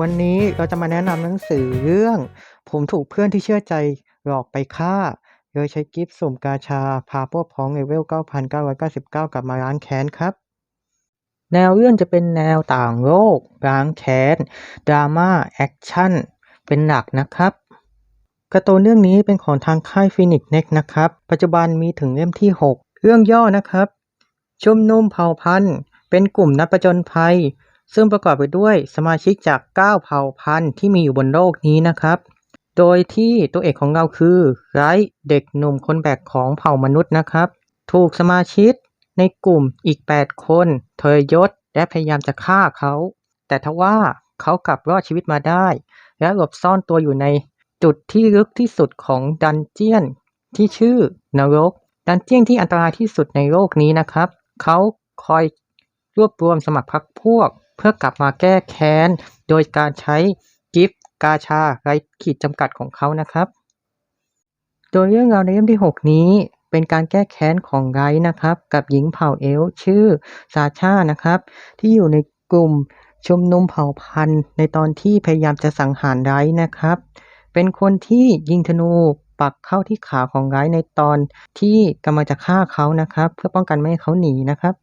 วันนี้เราจะมาแนะนำหนังสือเรื่อง ผมถูกเพื่อนที่เชื่อใจหลอกไปฆ่า โดยใช้กิฟต์สุ่มกาชา พาพวกพ้องเลเวล 9,999 กลับมาล้างแค้นครับ แนวเรื่องจะเป็นแนวต่างโลกล้างแค้นดราม่าแอคชั่น เป็นหลักนะครับกร์ตูนเรื่องนี้เป็นของทางค่ายฟินิกเน็กนะครับ ปัจจุบันมีถึงเล่มที่ 6 เรื่องย่อนะครับ ชุมนุมเผ่าพันธุ์ เป็นกลุ่มนักประจนภัย ซึ่งประกอบไปด้วยสมาชิกจาก 9 เผ่าพันธุ์ที่มีอยู่บนโลกนี้นะครับ โดยที่ตัวเอกของเราคือไรเด็กหนุ่มคนแบกของเผ่ามนุษย์นะครับ ถูกสมาชิกในกลุ่มอีก 8 คนเทรยศและพยายามจะฆ่าเขา แต่ทว่าเขากลับรอดชีวิตมาได้ และหลบซ่อนตัวอยู่ในจุดที่ลึกที่สุดของดันเจียน ที่ชื่อนรก ดันเจียนที่อันตรายที่สุดในโลกนี้นะครับ เขาคอยรวบรวมสมัครพรรคพวก พื่อกลับมาแก้แค้น โดยการใช้กิฟต์กาชาไร้ขีดจำกัดของเขานะครับ โดยเรื่องราวในเล่มที่ 6 นี้เป็นการแก้แค้นของไรท์นะครับ กับหญิงเผ่าเอลชื่อซาชานะครับ ที่อยู่ในกลุ่มชุมนุมเผ่าพันธุ์ ในตอนที่พยายามจะสังหารไรท์นะครับ เป็นคนที่ยิงธนูปักเข้าที่ขาของไรท์ในตอนที่กำลังจะฆ่าเขานะครับ เพื่อป้องกันไม่ให้เขาหนีนะครับ